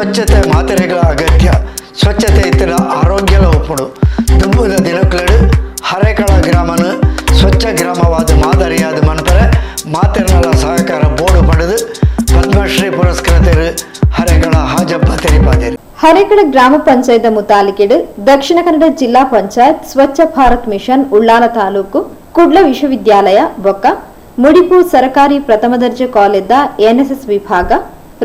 ಸ್ವಚ್ಛತೆ ಮಾತ್ರೆಗಳ ಅಗತ್ಯ. ಸ್ವಚ್ಛತೆ ಇತರ ಆರೋಗ್ಯ ಒಪ್ಪುಡು. ತುಂಬುದ ದಿನಕ್ಕಳು ಹರೇಕಳ ಗ್ರಾಮನು ಸ್ವಚ್ಛ ಗ್ರಾಮವಾದ ಮಾದರಿಯಾದ ಮನ್ಪರೆ ಮಾತೆರ್ನಲ ಸಹಕಾರ ಬೋರ್ಡು ಪಡೆದು ಪದ್ಮಶ್ರೀ ಪುರಸ್ಕೃತರು ಹರೇಕಳ ಹಾಜಬ್ಬ ತೆರಿಪಾದರು. ಹರೇಕಳ ಗ್ರಾಮ ಪಂಚಾಯತ್ ಮುತಾಲಿಕೆಡು ದಕ್ಷಿಣ ಕನ್ನಡ ಜಿಲ್ಲಾ ಪಂಚಾಯತ್ ಸ್ವಚ್ಛ ಭಾರತ್ ಮಿಷನ್ ಉಳ್ಳಾಲ ತಾಲೂಕು ಕುಡ್ಲ ವಿಶ್ವವಿದ್ಯಾಲಯ ಬೊಕ್ಕ ಮುಡಿಪು ಸರಕಾರಿ ಪ್ರಥಮ ದರ್ಜೆ ಕಾಲೇಜ್ ಎನ್ಎಸ್ಎಸ್ ವಿಭಾಗ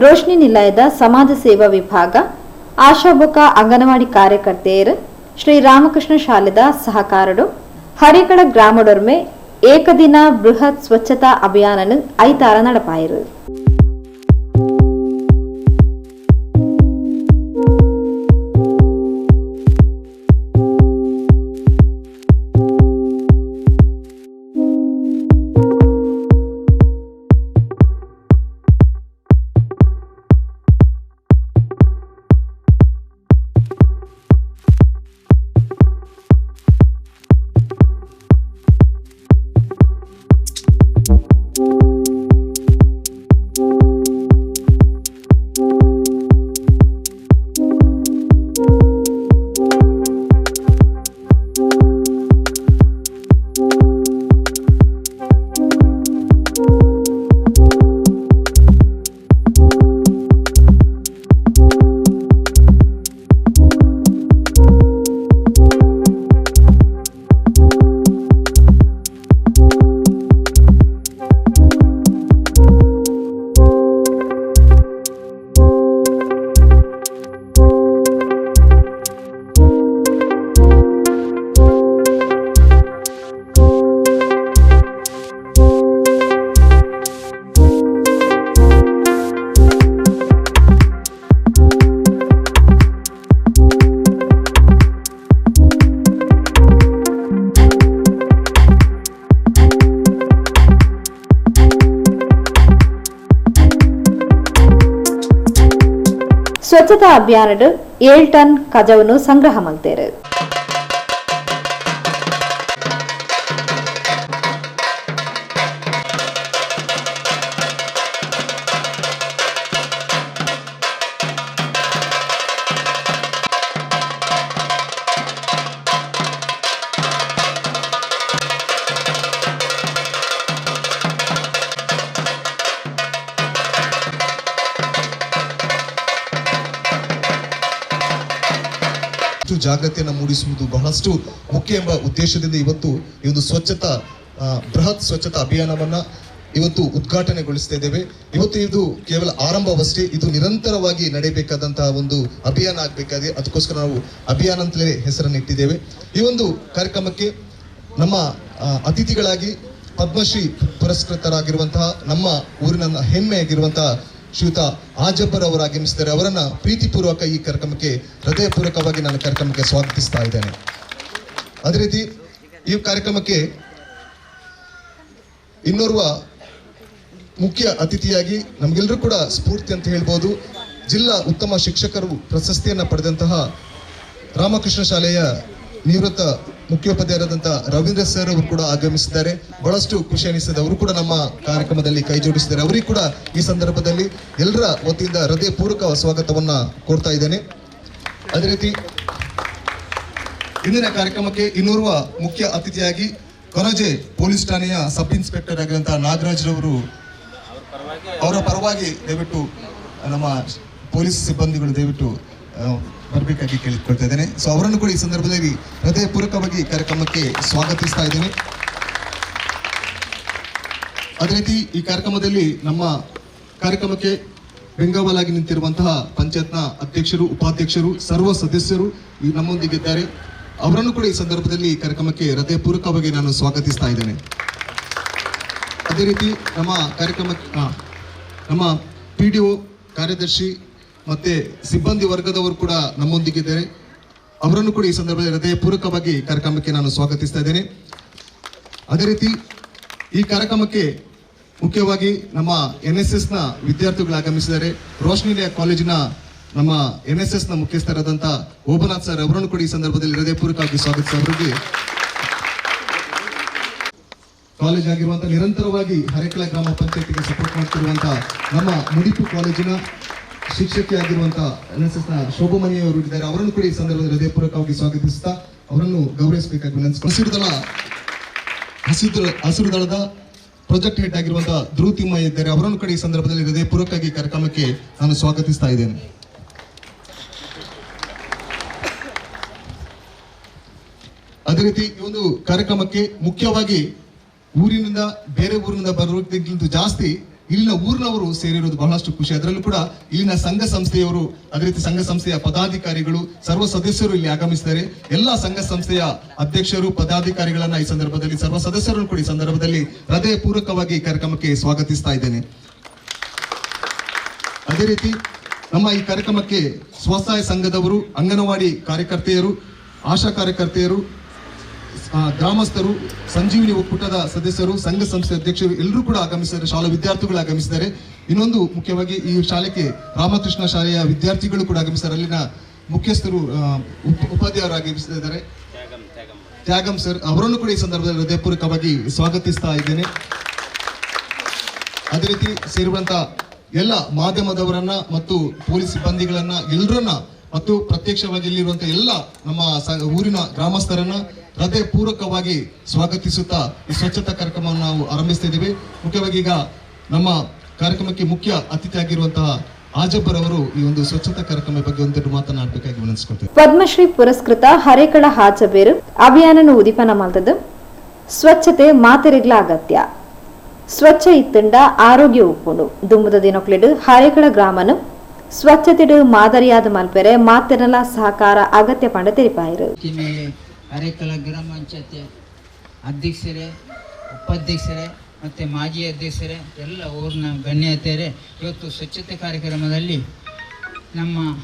ರೋಶ್ನಿ ನಿಲಯದ ಸಮಾಜ ಸೇವಾ ವಿಭಾಗ ಆಶಾಬುಕ ಅಂಗನವಾಡಿ ಕಾರ್ಯಕರ್ತೆಯರು, ಶ್ರೀ ರಾಮಕೃಷ್ಣ ಶಾಲೆದ ಸಹಕಾರಡು ಹರಿಕಡ ಗ್ರಾಮದೊರ್ಮೆ ಏಕದಿನ ಬೃಹತ್ ಸ್ವಚ್ಛತಾ ಅಭಿಯಾನನು ಐತಾರ ನಡಪಾಯಿರು. ಸ್ವಚ್ಛತಾ ಅಭಿಯಾನದ ಏಳ್ ಟನ್ ಕಜವನ್ನು ಸಂಗ್ರಹ ಮಲ್ತೇರು ಜಾಗೃತಿಯನ್ನು ಮೂಡಿಸುವುದು ಬಹಳಷ್ಟು ಮುಖ್ಯ ಎಂಬ ಉದ್ದೇಶದಿಂದ ಇವತ್ತು ಈ ಒಂದು ಸ್ವಚ್ಛತಾ ಬೃಹತ್ ಸ್ವಚ್ಛತಾ ಅಭಿಯಾನವನ್ನು ಇವತ್ತು ಉದ್ಘಾಟನೆಗೊಳಿಸ್ತಾ ಇದ್ದೇವೆ. ಇವತ್ತು ಇದು ಕೇವಲ ಆರಂಭವಷ್ಟೇ, ಇದು ನಿರಂತರವಾಗಿ ನಡೆಯಬೇಕಾದಂತಹ ಒಂದು ಅಭಿಯಾನ ಆಗಬೇಕಾಗಿದೆ. ಅದಕ್ಕೋಸ್ಕರ ನಾವು ಅಭಿಯಾನ ಅಂತಲೇ ಹೆಸರನ್ನು ಇಟ್ಟಿದ್ದೇವೆ. ಈ ಒಂದು ಕಾರ್ಯಕ್ರಮಕ್ಕೆ ನಮ್ಮ ಅತಿಥಿಗಳಾಗಿ ಪದ್ಮಶ್ರೀ ಪುರಸ್ಕೃತರಾಗಿರುವಂತಹ ನಮ್ಮ ಊರಿನ ಹೆಮ್ಮೆಯಾಗಿರುವಂತಹ ಶ್ರೀಯುತ ಆಜಬ್ಬರ್ ಅವರು ಆಗಮಿಸಿದ್ದಾರೆ ಅವರನ್ನ ಪ್ರೀತಿಪೂರ್ವಕ ಈ ಕಾರ್ಯಕ್ರಮಕ್ಕೆ, ಹೃದಯಪೂರ್ವಕವಾಗಿ ನಾನು ಕಾರ್ಯಕ್ರಮಕ್ಕೆ ಸ್ವಾಗತಿಸ್ತಾ ಇದ್ದೇನೆ. ಅದೇ ರೀತಿ ಈ ಕಾರ್ಯಕ್ರಮಕ್ಕೆ ಇನ್ನೋರ್ವ ಮುಖ್ಯ ಅತಿಥಿಯಾಗಿ ನಮಗೆಲ್ಲರೂ ಕೂಡ ಸ್ಫೂರ್ತಿ ಅಂತ ಹೇಳ್ಬೋದು. ಜಿಲ್ಲಾ ಉತ್ತಮ ಶಿಕ್ಷಕರು ಪ್ರಶಸ್ತಿಯನ್ನ ಪಡೆದಂತಹ ರಾಮಕೃಷ್ಣ ಶಾಲೆಯ ನಿವೃತ್ತ ಮುಖ್ಯೋಪಾಧ್ಯಾಯರಾದಂತಹ ರವೀಂದ್ರ ಸರ್ ಅವರು ಕೂಡ ಆಗಮಿಸಿದ್ದಾರೆ. ಬಹಳಷ್ಟು ಖುಷಿ ಅನಿಸ್ತದೆ. ಅವರು ಕೂಡ ನಮ್ಮ ಕಾರ್ಯಕ್ರಮದಲ್ಲಿ ಕೈ ಜೋಡಿಸಿದ್ದಾರೆ. ಅವರಿಗೂ ಕೂಡ ಈ ಸಂದರ್ಭದಲ್ಲಿ ಎಲ್ಲರ ವತಿಯಿಂದ ಹೃದಯಪೂರ್ವಕ ಸ್ವಾಗತವನ್ನ ಕೋರ್ತಾ ಇದ್ದೇನೆ. ಅದೇ ರೀತಿ ಇಂದಿನ ಕಾರ್ಯಕ್ರಮಕ್ಕೆ ಇನ್ನೋರ್ವ ಮುಖ್ಯ ಅತಿಥಿಯಾಗಿ ಕೊರಜೆ ಪೊಲೀಸ್ ಠಾಣೆಯ ಸಬ್ ಇನ್ಸ್ಪೆಕ್ಟರ್ ಆಗಿರುವಂತಹ ನಾಗರಾಜ್ ರವರು ಅವರ ಪರವಾಗಿ ದಯವಿಟ್ಟು ನಮ್ಮ ಪೊಲೀಸ್ ಸಿಬ್ಬಂದಿಗಳು ದಯವಿಟ್ಟು ಬರಬೇಕಾಗಿ ಕೇಳಿಕೊಳ್ತಾ ಇದ್ದೇನೆ. ಸೊ ಅವರನ್ನು ಕೂಡ ಈ ಸಂದರ್ಭದಲ್ಲಿ ಹೃದಯಪೂರ್ವಕವಾಗಿ ಕಾರ್ಯಕ್ರಮಕ್ಕೆ ಸ್ವಾಗತಿಸ್ತಾ ಇದ್ದೇನೆ. ಅದೇ ರೀತಿ ಈ ಕಾರ್ಯಕ್ರಮದಲ್ಲಿ ನಮ್ಮ ಕಾರ್ಯಕ್ರಮಕ್ಕೆ ಬೆಂಗಾವಲಾಗಿ ನಿಂತಿರುವಂತಹ ಪಂಚಾಯತ್ನ ಅಧ್ಯಕ್ಷರು, ಉಪಾಧ್ಯಕ್ಷರು, ಸರ್ವ ಸದಸ್ಯರು ಈ ನಮ್ಮೊಂದಿಗಿದ್ದಾರೆ. ಅವರನ್ನು ಕೂಡ ಈ ಸಂದರ್ಭದಲ್ಲಿ ಈ ಕಾರ್ಯಕ್ರಮಕ್ಕೆ ಹೃದಯಪೂರ್ವಕವಾಗಿ ನಾನು ಸ್ವಾಗತಿಸ್ತಾ ಇದ್ದೇನೆ. ಅದೇ ರೀತಿ ನಮ್ಮ ಕಾರ್ಯಕ್ರಮ ನಮ್ಮ ಪಿ ಕಾರ್ಯದರ್ಶಿ ಮತ್ತೆ ಸಿಬ್ಬಂದಿ ವರ್ಗದವರು ಕೂಡ ನಮ್ಮೊಂದಿಗಿದ್ದಾರೆ. ಅವರನ್ನು ಕೂಡ ಈ ಸಂದರ್ಭದಲ್ಲಿ ಹೃದಯಪೂರ್ವಕವಾಗಿ ಕಾರ್ಯಕ್ರಮಕ್ಕೆ ನಾನು ಸ್ವಾಗತಿಸ್ತಾ ಇದ್ದೇನೆ. ಅದೇ ರೀತಿ ಈ ಕಾರ್ಯಕ್ರಮಕ್ಕೆ ಮುಖ್ಯವಾಗಿ ನಮ್ಮ ಎನ್ ಎಸ್ ಎಸ್ನ ವಿದ್ಯಾರ್ಥಿಗಳು ಆಗಮಿಸಿದ್ದಾರೆ. ರೋಶ್ನಿಲಿಯ ಕಾಲೇಜಿನ ನಮ್ಮ ಎನ್ ಎಸ್ ಎಸ್ನ ಮುಖ್ಯಸ್ಥರಾದಂತಹ ಓಬನಾಥ್ ಸರ್ ಅವರನ್ನು ಕೂಡ ಈ ಸಂದರ್ಭದಲ್ಲಿ ಹೃದಯಪೂರ್ವಕವಾಗಿ ಸ್ವಾಗತಿಸಿ ಅವರಿಗೆ ಕಾಲೇಜ್ ಆಗಿರುವಂತಹ ನಿರಂತರವಾಗಿ ಹರೇಕಳ ಗ್ರಾಮ ಪಂಚಾಯತಿಗೆ ಸಪೋರ್ಟ್ ಮಾಡ್ತಿರುವಂತಹ ನಮ್ಮ ಮುಡಿಪು ಕಾಲೇಜಿನ ಶಿಕ್ಷಕಿ ಆಗಿರುವಂತಹ ಎನ್ ಎಸ್ ಅವರು ಇದ್ದಾರೆ. ಅವರನ್ನು ಕೂಡ ಈ ಸಂದರ್ಭದಲ್ಲಿ ಹೃದಯಪೂರ್ವಕವಾಗಿ ಸ್ವಾಗತಿಸ್ತಾ ಅವರನ್ನು ಗೌರವಿಸಬೇಕಾಗಿ ವಿನಂತಿಸ್ಕೊಂಡು ಹಸಿರು ದಳ, ಹಸಿರು ದಳದ ಪ್ರಾಜೆಕ್ಟ್ ಹೆಡ್ ಆಗಿರುವಂತಹ ಧ್ರುವ ಇದ್ದಾರೆ. ಅವರನ್ನು ಕೂಡ ಈ ಸಂದರ್ಭದಲ್ಲಿ ಹೃದಯಪೂರ್ವಕವಾಗಿ ಕಾರ್ಯಕ್ರಮಕ್ಕೆ ನಾನು ಸ್ವಾಗತಿಸ್ತಾ ಇದ್ದೇನೆ. ಅದೇ ರೀತಿ ಈ ಒಂದು ಕಾರ್ಯಕ್ರಮಕ್ಕೆ ಮುಖ್ಯವಾಗಿ ಊರಿನಿಂದ ಬೇರೆ ಊರಿನಿಂದ ಬರೋದಕ್ಕಿಂತ ಜಾಸ್ತಿ ಇಲ್ಲಿನ ಊರಿನವರು ಸೇರಿರೋದು ಬಹಳಷ್ಟು ಖುಷಿ. ಅದರಲ್ಲೂ ಕೂಡ ಇಲ್ಲಿನ ಸಂಘ ಸಂಸ್ಥೆಯವರು, ಅದೇ ರೀತಿ ಸಂಘ ಸಂಸ್ಥೆಯ ಪದಾಧಿಕಾರಿಗಳು, ಸರ್ವ ಸದಸ್ಯರು ಇಲ್ಲಿ ಆಗಮಿಸಿದ್ದಾರೆ. ಎಲ್ಲಾ ಸಂಘ ಸಂಸ್ಥೆಯ ಅಧ್ಯಕ್ಷರು, ಪದಾಧಿಕಾರಿಗಳನ್ನ ಈ ಸಂದರ್ಭದಲ್ಲಿ, ಸರ್ವ ಸದಸ್ಯರನ್ನು ಕೂಡ ಈ ಸಂದರ್ಭದಲ್ಲಿ ಹೃದಯಪೂರ್ವಕವಾಗಿ ಈ ಕಾರ್ಯಕ್ರಮಕ್ಕೆ ಸ್ವಾಗತಿಸ್ತಾ ಇದ್ದೇನೆ. ಅದೇ ರೀತಿ ನಮ್ಮ ಈ ಕಾರ್ಯಕ್ರಮಕ್ಕೆ ಸ್ವಸಹಾಯ ಸಂಘದವರು, ಅಂಗನವಾಡಿ ಕಾರ್ಯಕರ್ತೆಯರು, ಆಶಾ ಕಾರ್ಯಕರ್ತೆಯರು ಗ್ರಾಮಸ್ಥರು ಸಂಜೀವಿನಿ ಒಕ್ಕೂಟದ ಸದಸ್ಯರು ಸಂಘ ಸಂಸ್ಥೆ ಅಧ್ಯಕ್ಷರು ಎಲ್ಲರೂ ಕೂಡ ಆಗಮಿಸಿದ್ದಾರೆ ಶಾಲಾ ವಿದ್ಯಾರ್ಥಿಗಳು ಆಗಮಿಸಿದ್ದಾರೆ. ಇನ್ನೊಂದು ಮುಖ್ಯವಾಗಿ ಈ ಶಾಲೆಗೆ ರಾಮಕೃಷ್ಣ ಶಾಲೆಯ ವಿದ್ಯಾರ್ಥಿಗಳು ಕೂಡ ಆಗಮಿಸಿದ್ದಾರೆ. ಅಲ್ಲಿನ ಮುಖ್ಯಸ್ಥರು ಉಪಾಧ್ಯಾಯರು ಆಗಮಿಸಿದ್ದಾರೆ ತ್ಯಾಗಂ ಸರ್ ಅವರನ್ನು ಕೂಡ ಈ ಸಂದರ್ಭದಲ್ಲಿ ಹೃದಯಪೂರ್ವಕವಾಗಿ ಸ್ವಾಗತಿಸ್ತಾ ಇದ್ದೇನೆ. ಅದೇ ರೀತಿ ಸೇರುವಂತ ಎಲ್ಲ ಮಾಧ್ಯಮದವರನ್ನ ಮತ್ತು ಪೊಲೀಸ್ ಸಿಬ್ಬಂದಿಗಳನ್ನ ಎಲ್ಲರನ್ನ ಮತ್ತು ಪ್ರತ್ಯಕ್ಷವಾಗಿ ಇಲ್ಲಿರುವಂತ ಎಲ್ಲ ನಮ್ಮ ಊರಿನ ಗ್ರಾಮಸ್ಥರನ್ನ ಹೃದಯಪೂರ್ವಕವಾಗಿ ಸ್ವಾಗತಿಸುತ್ತಾ ಈ ಸ್ವಚ್ಛತಾ ಕಾರ್ಯಕ್ರಮವನ್ನು ನಾವು ಆರಂಭಿಸ್ತಾ ಮುಖ್ಯವಾಗಿ ಈಗ ನಮ್ಮ ಕಾರ್ಯಕ್ರಮಕ್ಕೆ ಮುಖ್ಯ ಅತಿಥಿ ಆಗಿರುವಂತಹ ಈ ಒಂದು ಸ್ವಚ್ಛತಾ ಕಾರ್ಯಕ್ರಮ ಬಗ್ಗೆ ಒಂದೆರಡು ಮಾತನಾಡಬೇಕಾಗಿ ವಿನಂತಿಸ್ಕೊಳ್ತೇವೆ ಪದ್ಮಶ್ರೀ ಪುರಸ್ಕೃತ ಹರೇಕಳ ಹಾಚಬೇರು ಅಭಿಯಾನನ ಉದಿಪನ ಮಲ್ತದು ಸ್ವಚ್ಛತೆ ಮಾತೆರೆಗ್ಲ ಅಗತ್ಯ. ಸ್ವಚ್ಛ ಇತ್ತಂಡ ಆರೋಗ್ಯ ಉಪ್ಪುಂಡು ದುಮ್ಮದ ದಿನಕ್ಲೆಡು ಹರೇಕಳ ಗ್ರಾಮನು ಸ್ವಚ್ಛತೆಡು ಮಾದರಿಯಾದ ಮಲ್ಪೆರೆ ಮಾತೆರಲ ಸಹಕಾರ ಅಗತ್ಯ ಪಂಡ ತೆರಿಪಾಯಿರು. ಮೇಲೆ ಅರೆಕಲ ಗ್ರಾಮ ಪಂಚಾಯತಿ ಅಧ್ಯಕ್ಷರೇ, ಉಪಾಧ್ಯಕ್ಷರೇ ಮತ್ತು ಮಾಜಿ ಅಧ್ಯಕ್ಷರೇ ಎಲ್ಲ ಊರಿನ ಗಣ್ಯತೆಯರೇ ಇವತ್ತು ಸ್ವಚ್ಛತೆ ಕಾರ್ಯಕ್ರಮದಲ್ಲಿ ನಮ್ಮ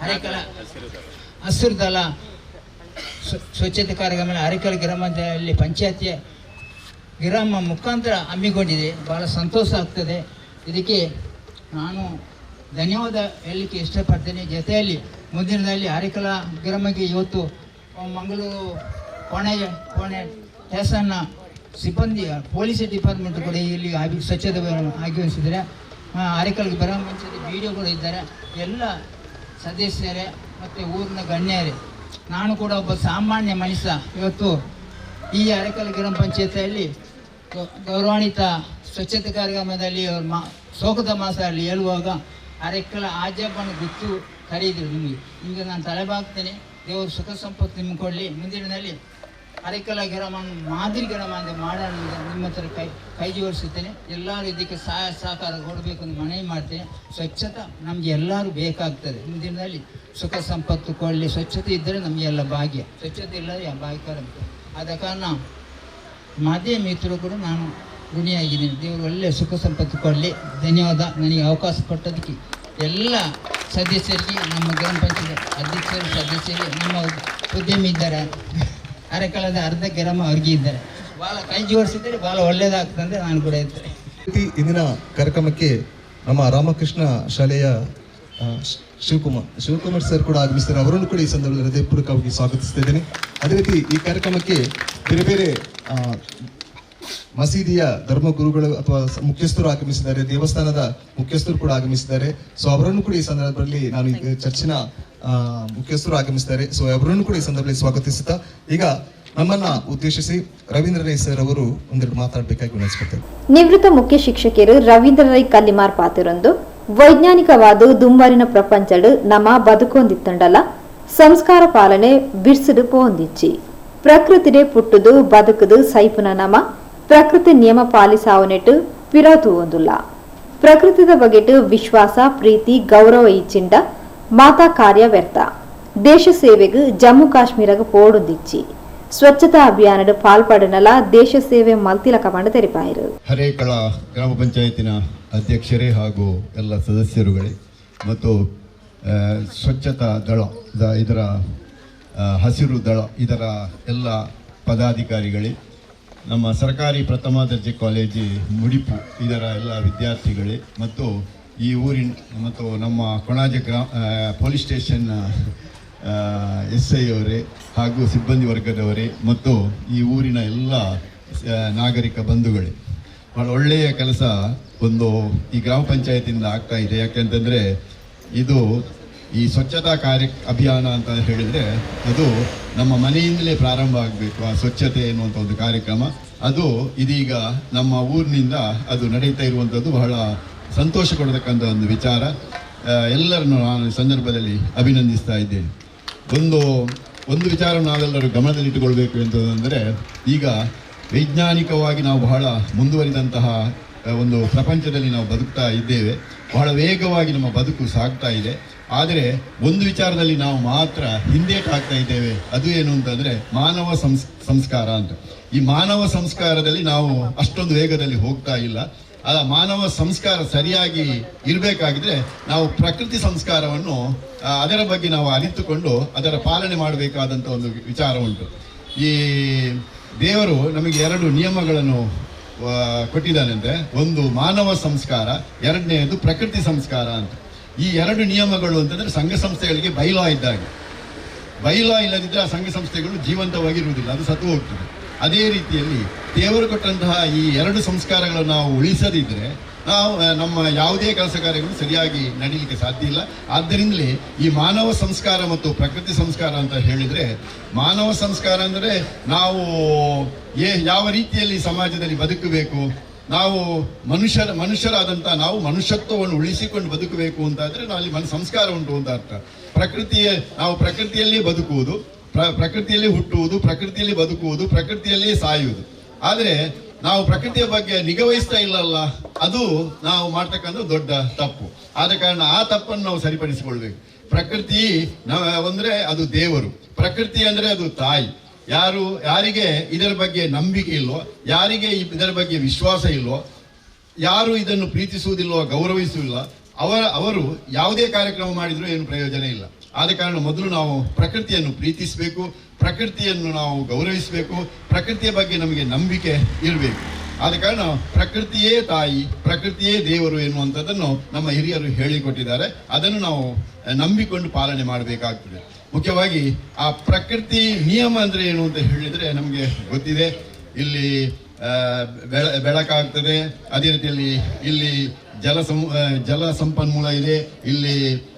ಅರೆಕಲ ಹಸಿರು ದಳ ಸ್ವ- ಸ್ವಚ್ಛತೆ ಕಾರ್ಯಕ್ರಮ ಅರೆಕಲ ಗ್ರಾಮದಲ್ಲಿ ಪಂಚಾಯತಿಯ ಗ್ರಾಮ ಮುಖಾಂತರ ಹಮ್ಮಿಕೊಂಡಿದೆ. ಭಾಳ ಸಂತೋಷ ಆಗ್ತದೆ. ಇದಕ್ಕೆ ನಾನು ಧನ್ಯವಾದ ಹೇಳಲಿಕ್ಕೆ ಇಷ್ಟಪಡ್ತೇನೆ. ಜೊತೆಯಲ್ಲಿ ಮುಂದಿನದಲ್ಲಿ ಹರಿಕಲಾ ಗ್ರಾಮಕ್ಕೆ ಇವತ್ತು ಮಂಗಳೂರು ಕೋಣೆ ಕೋಣೆ ಸ್ಟೇಷನ್ನ ಸಿಬ್ಬಂದಿ, ಪೊಲೀಸ್ ಡಿಪಾರ್ಟ್ಮೆಂಟ್ ಕೂಡ ಇಲ್ಲಿ ಆಗಿ ಸ್ವಚ್ಛತೆ ಆಗಮಿಸಿದರೆ ಅರೆಕಲ್ ಗ್ರಾಮ ಪಂಚಾಯತಿ ವಿಡಿಯೋ ಕೂಡ ಇದ್ದಾರೆ. ಎಲ್ಲ ಸದಸ್ಯರೇ ಮತ್ತು ಊರಿನ ಗಣ್ಯರೇ, ನಾನು ಕೂಡ ಒಬ್ಬ ಸಾಮಾನ್ಯ ಮನುಷ್ಯ. ಇವತ್ತು ಈ ಅರೆಕಲ್ ಗ್ರಾಮ ಪಂಚಾಯತಿಯಲ್ಲಿ ಗೌರವಾನ್ವಿತ ಸ್ವಚ್ಛತೆ ಕಾರ್ಯಕ್ರಮದಲ್ಲಿ ಅವರು ಮಾ ಸೋಕದ ಮಾಸದಲ್ಲಿ ಹೇಳುವಾಗ ಅರೆಕ್ಕಲ ಆಜಪ್ಪನ ಗುತ್ತು ಕರೆಯಿದ್ರು ನಿಮಗೆ. ಈಗ ನಾನು ತಲೆಬಾಗ್ತೇನೆ ದೇವರು ಸುಖ ಸಂಪತ್ತು ನಿಮ್ಗೆ ಕೊಡಲಿ. ಮುಂದಿನಲ್ಲಿ ಅರೆಕಲ ಗ್ರಾಮ ಮಾದರಿ ಗ್ರಾಮ ಅಂದರೆ ಮಾಡೋಣ ನಿಮ್ಮ ಹತ್ರ ಕೈ ಕೈ ಜೋಡಿಸುತ್ತೇನೆ. ಎಲ್ಲರೂ ಇದಕ್ಕೆ ಸಹಾಯ ಸಹಕಾರ ಕೊಡಬೇಕು ಅಂತ ಮನವಿ ಮಾಡ್ತೇನೆ. ಸ್ವಚ್ಛತೆ ನಮಗೆ ಎಲ್ಲರೂ ಬೇಕಾಗ್ತದೆ. ಮುಂದಿನದಲ್ಲಿ ಸುಖ ಸಂಪತ್ತು ಕೊಡಲಿ. ಸ್ವಚ್ಛತೆ ಇದ್ದರೆ ನಮಗೆಲ್ಲ ಭಾಗ್ಯ. ಸ್ವಚ್ಛತೆ ಇಲ್ಲದೆ ಭಾಗ್ಯ ಆದ ಕಾರಣ ಮಾಧ್ಯಮ ಮಿತ್ರರು ಕೂಡ ನಾನು ಋಣಿಯಾಗಿದ್ದೀನಿ ದೇವರು ಒಳ್ಳೆಯ ಸುಖ ಸಂಪತ್ತು ಕೊಡಲಿ. ಧನ್ಯವಾದ. ನನಗೆ ಅವಕಾಶ ಕೊಟ್ಟದಕ್ಕೆ ಎಲ್ಲ ಸದಸ್ಯರಿಗೆ, ನಮ್ಮ ಗ್ರಾಮ ಪಂಚಾಯತ್ ಅಧ್ಯಕ್ಷರು, ಸದಸ್ಯರಿಗೆ ನಮ್ಮ ಉದ್ಯಮಿ ಇದ್ದಾರೆ. ಅರೆಕಾಲದ ಅರ್ಧ ಗ್ರಾಮ ಅವ್ರಿಗೆ ಇದ್ದಾರೆ. ಭಾಳ ಕೈ ಜೋಡಿಸಿದರೆ ಭಾಳ ಒಳ್ಳೆಯದಾಗ್ತದೆ ನಾನು ಕೂಡ ಇರ್ತೇನೆ ರೀತಿ ಇಂದಿನ ಕಾರ್ಯಕ್ರಮಕ್ಕೆ ನಮ್ಮ ರಾಮಕೃಷ್ಣ ಶಾಲೆಯ ಶಿವಕುಮಾರ್ ಶಿವಕುಮಾರ್ ಸರ್ ಕೂಡ ಆಗಮಿಸ್ತಾರೆ ಅವರನ್ನು ಕೂಡ ಈ ಸಂದರ್ಭದಲ್ಲಿ ಹೃದಯಪೂರ್ವಕವಾಗಿ ಸ್ವಾಗತಿಸ್ತಾ ಅದೇ ರೀತಿ ಈ ಕಾರ್ಯಕ್ರಮಕ್ಕೆ ಬೇರೆ ಬೇರೆ ಮಸೀದಿಯ ಧರ್ಮಗುರುಗಳು ಅಥವಾ ಮುಖ್ಯಸ್ಥರು ಆಗಮಿಸಿದ್ದಾರೆ, ದೇವಸ್ಥಾನದ ಮುಖ್ಯಸ್ಥರು ಕೂಡ ಆಗಮಿಸಿದ್ದಾರೆ. ಸೊ ಅವರನ್ನು ಕೂಡ ಈ ಸಂದರ್ಭದಲ್ಲಿ ನಾನು ಚರ್ಚಿನ ಮುಖ್ಯಸ್ಥರು ಆಗಮಿಸಿದ್ದಾರೆ. ಸೊ ಅವರನ್ನು ಕೂಡ ಈ ಸಂದರ್ಭದಲ್ಲಿ ಸ್ವಾಗತಿಸುತ್ತಾ, ಈಗ ನಮ್ಮನ್ನ ಉದ್ದೇಶಿಸಿ ರವೀಂದ್ರ ರೈ ಸರ್ ಅವರು ಒಂದೆರಡು ಮಾತಾಡಬೇಕಾಗಿ ವಿನಂತಿಸುತ್ತೇನೆ ನಿವೃತ್ತ ಮುಖ್ಯ ಶಿಕ್ಷಕಿಯರು ರವೀಂದ್ರ ರೈ ಕಲ್ಲಿಮಾರ್ ಪಾತಿರೊಂದು ವೈಜ್ಞಾನಿಕವಾದ ದುಂಬಾರಿನ ಪ್ರಪಂಚಡು ನಮ್ಮ ಬದುಕೊಂದಿತ್ತಂಡಲ ಸಂಸ್ಕಾರ ಪಾಲನೆ ಬಿರ್ಸಿಡು ಪೋಂದಿಚ್ಚಿ. ಪ್ರಕೃತಿಡೆ ಪುಟ್ಟುದು ಬದುಕುದು ಸೈಪುನ ನಮ ಪ್ರಕೃತಿ ನಿಯಮ ಪಾಲಿಸಾವನೆಟ್ಟು ಪಿರಾತು ಒಂದುಲ್ಲ ಪ್ರಕೃತಿದ ಬಗೆಟ್ ವಿಶ್ವಾಸ, ಪ್ರೀತಿ, ಗೌರವ ಇಚ್ಚಿಂಡ ಮಾತಾ ಕಾರ್ಯ ವ್ಯರ್ಥ. ದೇಶ ಸೇವೆಗೆ ಜಮ್ಮು ಕಾಶ್ಮೀರಗ ಪೋಡುದಿಚ್ಚಿ ಸ್ವಚ್ಛತಾ ಅಭಿಯಾನದ ಪಾಲ್ಪಡನಲ ದೇಶ ಸೇವೆ ಮಲ್ತಿಲ ಕಮಾಂಡ್ ತೆರಿಪಾಯಿರು. ಹರೇಕಳ ಗ್ರಾಮ ಪಂಚಾಯತಿನ ಅಧ್ಯಕ್ಷರೇ ಹಾಗೂ ಎಲ್ಲ ಸದಸ್ಯರುಗಳೇ. ಮತ್ತು ಸ್ವಚ್ಛತಾ ದಳ, ಇದರ ಹಸಿರು ದಳ, ಇದರ ಎಲ್ಲ ಪದಾಧಿಕಾರಿಗಳೇ. ನಮ್ಮ ಸರ್ಕಾರಿ ಪ್ರಥಮ ದರ್ಜೆ ಕಾಲೇಜು ಮುಡಿಪು. ಇದರ ಎಲ್ಲ ವಿದ್ಯಾರ್ಥಿಗಳೇ ಮತ್ತು ಈ ಊರಿನ ಮತ್ತು ನಮ್ಮ ಕೊಣಾಜ ಗ್ರಾ ಪೊಲೀಸ್ ಸ್ಟೇಷನ್ ಎಸ್ ಐ ಅವರೇ ಹಾಗೂ ಸಿಬ್ಬಂದಿ ವರ್ಗದವರೇ ಮತ್ತು ಈ ಊರಿನ ಎಲ್ಲ ನಾಗರಿಕ ಬಂಧುಗಳೇ. ಭಾಳ ಒಳ್ಳೆಯ ಕೆಲಸ ಒಂದು ಈ ಗ್ರಾಮ ಪಂಚಾಯತಿಯಿಂದ ಆಗ್ತಾ ಇದೆ. ಯಾಕೆಂತಂದರೆ ಇದು ಈ ಸ್ವಚ್ಛತಾ ಕಾರ್ಯ, ಅಭಿಯಾನ ಅಂತ ಹೇಳಿದ್ರೆ ಅದು ನಮ್ಮ ಮನೆಯಿಂದಲೇ ಪ್ರಾರಂಭ ಆಗಬೇಕು, ಆ ಸ್ವಚ್ಛತೆ ಎನ್ನುವಂಥ ಒಂದು ಕಾರ್ಯಕ್ರಮ. ಅದು ಇದೀಗ ನಮ್ಮ ಊರಿನಿಂದ ಅದು ನಡೀತಾ ಇರುವಂಥದ್ದು ಬಹಳ ಸಂತೋಷ ಕೊಡತಕ್ಕಂಥ ಒಂದು ವಿಚಾರ. ಎಲ್ಲರನ್ನು ನಾನು ಸಂದರ್ಭದಲ್ಲಿ ಅಭಿನಂದಿಸ್ತಾ ಇದ್ದೇನೆ. ಒಂದು ಒಂದು ವಿಚಾರ ನಾವೆಲ್ಲರೂ ಗಮನದಲ್ಲಿಟ್ಟುಕೊಳ್ಬೇಕು ಎಂತಂದರೆ ಈಗ ವೈಜ್ಞಾನಿಕವಾಗಿ ನಾವು ಬಹಳ ಮುಂದುವರಿದಂತಹ ಒಂದು ಪ್ರಪಂಚದಲ್ಲಿ ನಾವು ಬದುಕ್ತಾ ಇದ್ದೇವೆ. ಬಹಳ ವೇಗವಾಗಿ ನಮ್ಮ ಬದುಕು ಸಾಗ್ತಾ ಇದೆ. ಆದರೆ ಒಂದು ವಿಚಾರದಲ್ಲಿ ನಾವು ಮಾತ್ರ ಹಿಂದೇಟಾಗ್ತಾ ಇದ್ದೇವೆ. ಅದು ಏನು ಅಂತಂದರೆ ಮಾನವ ಸಂಸ್, ಸಂಸ್ಕಾರ ಅಂತ. ಈ ಮಾನವ ಸಂಸ್ಕಾರದಲ್ಲಿ ನಾವು ಅಷ್ಟೊಂದು ವೇಗದಲ್ಲಿ ಹೋಗ್ತಾ ಇಲ್ಲ. ಆ ಮಾನವ ಸಂಸ್ಕಾರ ಸರಿಯಾಗಿ ಇರಬೇಕಾಗಿದ್ರೆ ನಾವು ಪ್ರಕೃತಿ ಸಂಸ್ಕಾರವನ್ನು ಅದರ ಬಗ್ಗೆ ನಾವು ಅರಿತುಕೊಂಡು ಅದರ ಪಾಲನೆ ಮಾಡಬೇಕಾದಂಥ ಒಂದು ವಿಚಾರ ಉಂಟು. ಈ ದೇವರು ನಮಗೆ ಎರಡು ನಿಯಮಗಳನ್ನು ಕೊಟ್ಟಿದ್ದಾನೆ ಕೊಟ್ಟಿದ್ದಾನಂತೆ. ಒಂದು ಮಾನವ ಸಂಸ್ಕಾರ ಎರಡನೆಯದು ಪ್ರಕೃತಿ ಸಂಸ್ಕಾರ ಅಂತ. ಈ ಎರಡು ನಿಯಮಗಳು ಅಂತಂದ್ರೆ ಸಂಘ ಸಂಸ್ಥೆಗಳಿಗೆ ಬೈಲಾ ಇದ್ದಾಗ. ಬೈಲಾ ಇಲ್ಲದಿದ್ದರೆ ಆ ಸಂಘ ಸಂಸ್ಥೆಗಳು ಜೀವಂತವಾಗಿರುವುದಿಲ್ಲ, ಅದು ಸತ್ತು ಹೋಗ್ತದೆ. ಅದೇ ರೀತಿಯಲ್ಲಿ ದೇವರು ಕೊಟ್ಟಂತಹ ಈ ಎರಡು ಸಂಸ್ಕಾರಗಳನ್ನು ನಾವು ಉಳಿಸದಿದ್ದರೆ ನಾವು ನಮ್ಮ ಯಾವುದೇ ಕೆಲಸ ಕಾರ್ಯಗಳು ಸರಿಯಾಗಿ ನಡೀಲಿಕ್ಕೆ ಸಾಧ್ಯ ಇಲ್ಲ. ಆದ್ದರಿಂದಲೇ ಈ ಮಾನವ ಸಂಸ್ಕಾರ ಮತ್ತು ಪ್ರಕೃತಿ ಸಂಸ್ಕಾರ ಅಂತ ಹೇಳಿದರೆ, ಮಾನವ ಸಂಸ್ಕಾರ ಅಂದರೆ ನಾವು ಏ, ಯಾವ ರೀತಿಯಲ್ಲಿ ಸಮಾಜದಲ್ಲಿ ಬದುಕಬೇಕು? ನಾವು ಮನುಷ್ಯರ ಮನುಷ್ಯರಾದಂಥ ನಾವು ಮನುಷ್ಯತ್ವವನ್ನು ಉಳಿಸಿಕೊಂಡು ಬದುಕಬೇಕು ಅಂತಾದರೆ ನಾವು ಅಲ್ಲಿ ಮನ ಸಂಸ್ಕಾರ ಉಂಟು ಅಂತ ಅರ್ಥ. ಪ್ರಕೃತಿಯ ನಾವು ಪ್ರಕೃತಿಯಲ್ಲಿ ಬದುಕುವುದು, ಪ್ರ- ಪ್ರಕೃತಿಯಲ್ಲಿ ಹುಟ್ಟುವುದು, ಪ್ರಕೃತಿಯಲ್ಲಿ ಬದುಕುವುದು ಪ್ರಕೃತಿಯಲ್ಲಿ ಸಾಯುವುದು. ಆದರೆ ನಾವು ಪ್ರಕೃತಿಯ ಬಗ್ಗೆ ನಿಗವಹಿಸ್ತಾ ಇಲ್ಲಲ್ಲ, ಅದು ನಾವು ಮಾಡ್ತಕ್ಕಂಥ ದೊಡ್ಡ ತಪ್ಪು. ಆದ ಕಾರಣ ಆ ತಪ್ಪನ್ನು ನಾವು ಸರಿಪಡಿಸಿಕೊಳ್ಬೇಕು. ಪ್ರಕೃತಿ ಅಂದ್ರೆ ಅದು ದೇವರು. ಪ್ರಕೃತಿ ಅಂದರೆ ಅದು ತಾಯಿ. ಯಾರು, ಯಾರಿಗೆ ಇದರ ಬಗ್ಗೆ ನಂಬಿಕೆ ಇಲ್ಲೋ, ಯಾರಿಗೆ ಇದರ ಬಗ್ಗೆ ವಿಶ್ವಾಸ ಇಲ್ಲೋ, ಯಾರು ಇದನ್ನು ಪ್ರೀತಿಸುವುದಿಲ್ಲೋ, ಗೌರವಿಸುವುದಿಲ್ಲ, ಅವರ, ಅವರು ಯಾವುದೇ ಕಾರ್ಯಕ್ರಮ ಮಾಡಿದರೂ ಏನು ಪ್ರಯೋಜನ ಇಲ್ಲ. ಆದ ಕಾರಣ ಮೊದಲು ನಾವು ಪ್ರಕೃತಿಯನ್ನು ಪ್ರೀತಿಸಬೇಕು, ಪ್ರಕೃತಿಯನ್ನು ನಾವು ಗೌರವಿಸಬೇಕು, ಪ್ರಕೃತಿಯ ಬಗ್ಗೆ ನಮಗೆ ನಂಬಿಕೆ ಇರಬೇಕು. ಆದ ಕಾರಣ ಪ್ರಕೃತಿಯೇ ತಾಯಿ, ಪ್ರಕೃತಿಯೇ ದೇವರು ಎನ್ನುವಂಥದ್ದನ್ನು ನಮ್ಮ ಹಿರಿಯರು ಹೇಳಿಕೊಟ್ಟಿದ್ದಾರೆ. ಅದನ್ನು ನಾವು ನಂಬಿಕೊಂಡು ಪಾಲನೆ ಮಾಡಬೇಕಾಗ್ತದೆ. ಮುಖ್ಯವಾಗಿ ಆ ಪ್ರಕೃತಿ ನಿಯಮ ಅಂದರೆ ಏನು ಅಂತ ಹೇಳಿದ್ರೆ ನಮಗೆ ಗೊತ್ತಿದೆ. ಇಲ್ಲಿ ಬೆಳ ಬೆಳಕಾಗ್ತದೆ ಅದೇ ರೀತಿಯಲ್ಲಿ ಇಲ್ಲಿ ಜಲ ಸಂ ಜಲ ಸಂಪನ್ಮೂಲ ಇದೆ. ಇಲ್ಲಿ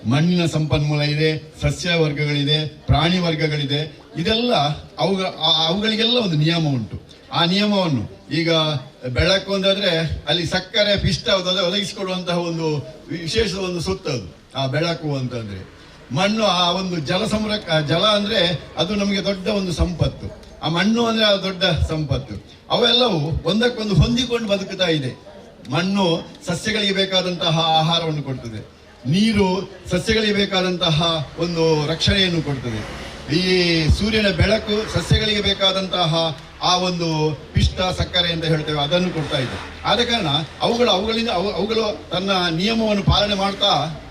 ಮಣ್ಣಿನ ಸಂಪನ್ಮೂಲ ಇದೆ. ಸಸ್ಯ ವರ್ಗಗಳಿದೆ. ಪ್ರಾಣಿ ವರ್ಗಗಳಿದೆ. ಇದೆಲ್ಲ ಅವುಗಳ ಅವುಗಳಿಗೆಲ್ಲ ಒಂದು ನಿಯಮ ಉಂಟು. ಆ ನಿಯಮವನ್ನು ಈಗ ಬೆಳಕು ಅಂತಾದರೆ ಅಲ್ಲಿ ಸಕ್ಕರೆ, ಪಿಷ್ಟ, ಅದು ಒದಗಿಸಿಕೊಡುವಂತಹ ಒಂದು ವಿಶೇಷ ಒಂದು ಸೊತ್ತು ಅದು. ಆ ಬೆಳಕು ಅಂತಂದ್ರೆ ಮಣ್ಣು ಆ ಒಂದು ಜಲ ಸಂರ ಜಲ ಅಂದ್ರೆ ಅದು ನಮಗೆ ದೊಡ್ಡ ಒಂದು ಸಂಪತ್ತು. ಆ ಮಣ್ಣು ಅಂದ್ರೆ ಅದು ದೊಡ್ಡ ಸಂಪತ್ತು. ಅವೆಲ್ಲವೂ ಒಂದಕ್ಕೊಂದು ಹೊಂದಿಕೊಂಡು ಬದುಕುತ್ತಾ ಇದೆ. ಮಣ್ಣು ಸಸ್ಯಗಳಿಗೆ ಬೇಕಾದಂತಹ ಆಹಾರವನ್ನು ಕೊಡ್ತದೆ. ನೀರು ಸಸ್ಯಗಳಿಗೆ ಬೇಕಾದಂತಹ ಒಂದು ರಕ್ಷಣೆಯನ್ನು ಕೊಡ್ತದೆ. ಈ ಸೂರ್ಯನ ಬೆಳಕು ಸಸ್ಯಗಳಿಗೆ ಬೇಕಾದಂತಹ ಆ ಒಂದು ಪಿಷ್ಟ ಸಕ್ಕರೆ ಅಂತ ಹೇಳ್ತೇವೆ ಅದನ್ನು ಕೊಡ್ತಾ ಇದೆ. ಆದ ಕಾರಣ ಅವುಗಳು ಅವುಗಳಿಂದ ಅವು ಅವುಗಳು ತನ್ನ ನಿಯಮವನ್ನು ಪಾಲನೆ ಮಾಡ್ತಾ ಆ,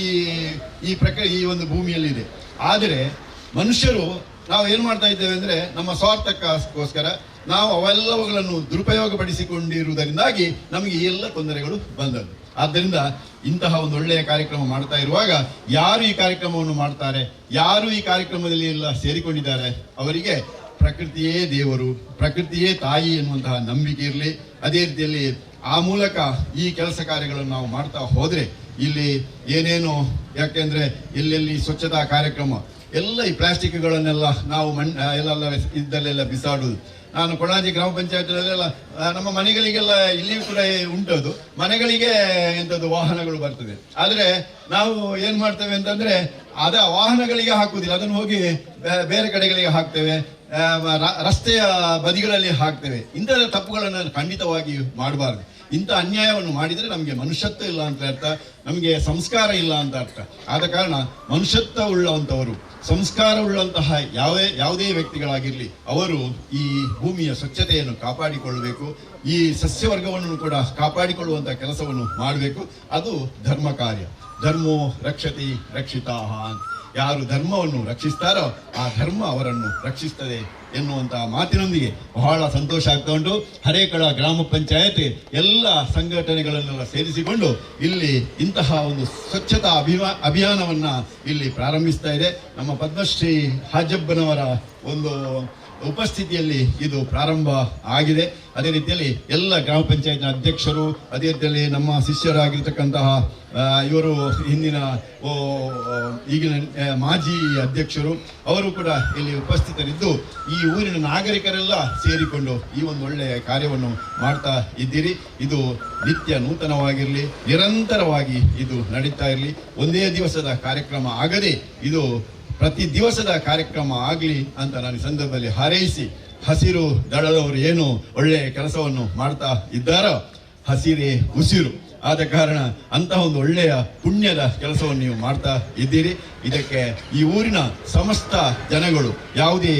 ಈ ಈ ಪ್ರಕ್ರಿಯೆ ಈ ಒಂದು ಭೂಮಿಯಲ್ಲಿದೆ. ಆದರೆ ಮನುಷ್ಯರು ನಾವು ಏನು ಮಾಡ್ತಾ ಇದ್ದೇವೆ ಅಂದರೆ ನಮ್ಮ ಸ್ವಾರ್ಥಕ್ಕೋಸ್ಕರ ನಾವು ಅವೆಲ್ಲವುಗಳನ್ನು ದುರುಪಯೋಗಪಡಿಸಿಕೊಂಡಿರುವುದರಿಂದಾಗಿ ನಮಗೆ ಎಲ್ಲ ತೊಂದರೆಗಳು ಬಂದವು ಆದ್ದರಿಂದ ಇಂತಹ ಒಂದು ಒಳ್ಳೆಯ ಕಾರ್ಯಕ್ರಮ ಮಾಡ್ತಾ ಇರುವಾಗ ಯಾರು ಈ ಕಾರ್ಯಕ್ರಮವನ್ನು ಮಾಡ್ತಾರೆ, ಯಾರು ಈ ಕಾರ್ಯಕ್ರಮದಲ್ಲಿ ಎಲ್ಲ ಸೇರಿಕೊಂಡಿದ್ದಾರೆ, ಅವರಿಗೆ ಪ್ರಕೃತಿಯೇ ದೇವರು, ಪ್ರಕೃತಿಯೇ ತಾಯಿ ಎನ್ನುವಂತಹ ನಂಬಿಕೆ ಇರಲಿ. ಅದೇ ರೀತಿಯಲ್ಲಿ ಆ ಮೂಲಕ ಈ ಕೆಲಸ ಕಾರ್ಯಗಳನ್ನು ನಾವು ಮಾಡ್ತಾ ಹೋದ್ರೆ ಇಲ್ಲಿ ಏನೇನು ಯಾಕೆಂದ್ರೆ ಎಲ್ಲೆಲ್ಲಿ ಸ್ವಚ್ಛತಾ ಕಾರ್ಯಕ್ರಮ ಎಲ್ಲ ಈ ಪ್ಲಾಸ್ಟಿಕ್ಗಳನ್ನೆಲ್ಲ ನಾವು ಮಣ್ ಆ, ಎಲ್ಲೆಲ್ಲ ಇದ್ದಲ್ಲೆಲ್ಲ ಬಿಸಾಡುವುದು ನಾನು ಕೊಣಾಜಿ ಗ್ರಾಮ ಪಂಚಾಯತ್ನಲ್ಲೆಲ್ಲ ನಮ್ಮ ಮನೆಗಳಿಗೆಲ್ಲ ಇಲ್ಲಿಯೂ ಕೂಡ ಉಂಟದು. ಮನೆಗಳಿಗೆ ಎಂಥದ್ದು ವಾಹನಗಳು ಬರ್ತದೆ. ಆದರೆ ನಾವು ಏನು ಮಾಡ್ತೇವೆ ಅಂತಂದ್ರೆ ಅದ ವಾಹನಗಳಿಗೆ ಹಾಕುವುದಿಲ್ಲ. ಅದನ್ನು ಹೋಗಿ ಬೇರೆ ಕಡೆಗಳಿಗೆ ಹಾಕ್ತೇವೆ. ರಸ್ತೆಯ ಬದಿಗಳಲ್ಲಿ ಹಾಕ್ತೇವೆ. ಇಂಥ ತಪ್ಪುಗಳನ್ನು ಖಂಡಿತವಾಗಿ ಮಾಡಬಾರ್ದು. ಇಂಥ ಅನ್ಯಾಯವನ್ನು ಮಾಡಿದರೆ ನಮಗೆ ಮನುಷ್ಯತ್ವ ಇಲ್ಲ ಅಂತ ಅರ್ಥ, ನಮಗೆ ಸಂಸ್ಕಾರ ಇಲ್ಲ ಅಂತ ಅರ್ಥ. ಆದ ಕಾರಣ ಮನುಷ್ಯತ್ವ ಉಳ್ಳವಂಥವರು, ಸಂಸ್ಕಾರ ಉಳ್ಳಂತಹ ಯಾವೇ, ಯಾವುದೇ ವ್ಯಕ್ತಿಗಳಾಗಿರಲಿ, ಅವರು ಈ ಭೂಮಿಯ ಸ್ವಚ್ಛತೆಯನ್ನು ಕಾಪಾಡಿಕೊಳ್ಳಬೇಕು, ಈ ಸಸ್ಯವರ್ಗವನ್ನು ಕೂಡ ಕಾಪಾಡಿಕೊಳ್ಳುವಂಥ ಕೆಲಸವನ್ನು ಮಾಡಬೇಕು. ಅದು ಧರ್ಮ ಕಾರ್ಯ. ಧರ್ಮೋ ರಕ್ಷತಿ ರಕ್ಷಿತಾ ಯಾರು ಧರ್ಮವನ್ನು ರಕ್ಷಿಸ್ತಾರೋ ಆ ಧರ್ಮ ಅವರನ್ನು ರಕ್ಷಿಸ್ತದೆ ಎನ್ನುವಂತಹ ಮಾತಿನೊಂದಿಗೆ ಬಹಳ ಸಂತೋಷ ಆಗ್ತಾ ಉಂಟು ಹರೇಕಳ ಗ್ರಾಮ ಪಂಚಾಯತ್ ಎಲ್ಲ ಸಂಘಟನೆಗಳನ್ನೆಲ್ಲ ಸೇರಿಸಿಕೊಂಡು ಇಲ್ಲಿ ಇಂತಹ ಒಂದು ಸ್ವಚ್ಛತಾ ಅಭಿಮಾ ಅಭಿಯಾನವನ್ನು ಇಲ್ಲಿ ಪ್ರಾರಂಭಿಸ್ತಾ ಇದೆ. ನಮ್ಮ ಪದ್ಮಶ್ರೀ ಹಾಜಬ್ಬನವರ ಒಂದು ಉಪಸ್ಥಿತಿಯಲ್ಲಿ ಇದು ಪ್ರಾರಂಭ ಆಗಿದೆ. ಅದೇ ರೀತಿಯಲ್ಲಿ ಎಲ್ಲ ಗ್ರಾಮ ಪಂಚಾಯತ್ನ ಅಧ್ಯಕ್ಷರು, ಅದೇ ರೀತಿಯಲ್ಲಿ ನಮ್ಮ ಶಿಷ್ಯರಾಗಿರ್ತಕ್ಕಂತಹ ಇವರು ಹಿಂದಿನ ಈಗಿನ ಮಾಜಿ ಅಧ್ಯಕ್ಷರು, ಅವರು ಕೂಡ ಇಲ್ಲಿ ಉಪಸ್ಥಿತರಿದ್ದು ಈ ಊರಿನ ನಾಗರಿಕರೆಲ್ಲ ಸೇರಿಕೊಂಡು ಈ ಒಂದು ಒಳ್ಳೆಯ ಕಾರ್ಯವನ್ನು ಮಾಡ್ತಾ ಇದ್ದೀರಿ. ಇದು ನಿತ್ಯ ನೂತನವಾಗಿರಲಿ, ನಿರಂತರವಾಗಿ ಇದು ನಡೀತಾ ಇರಲಿ. ಒಂದೇ ದಿವಸದ ಕಾರ್ಯಕ್ರಮ ಆಗದೆ ಇದು ಪ್ರತಿ ದಿವಸದ ಕಾರ್ಯಕ್ರಮ ಆಗಲಿ ಅಂತ ನಾನು ಸಂದರ್ಭದಲ್ಲಿ ಹಾರೈಸಿ, ಹಸಿರು ದಳದವರು ಏನು ಒಳ್ಳೆಯ ಕೆಲಸವನ್ನು ಮಾಡ್ತಾ ಇದ್ದಾರೋ, ಹಸಿರೇ ಉಸಿರು. ಆದ ಕಾರಣ ಅಂತಹ ಒಂದು ಒಳ್ಳೆಯ ಪುಣ್ಯದ ಕೆಲಸವನ್ನು ನೀವು ಮಾಡ್ತಾ ಇದ್ದೀರಿ. ಇದಕ್ಕೆ ಈ ಊರಿನ ಸಮಸ್ತ ಜನಗಳು ಯಾವುದೇ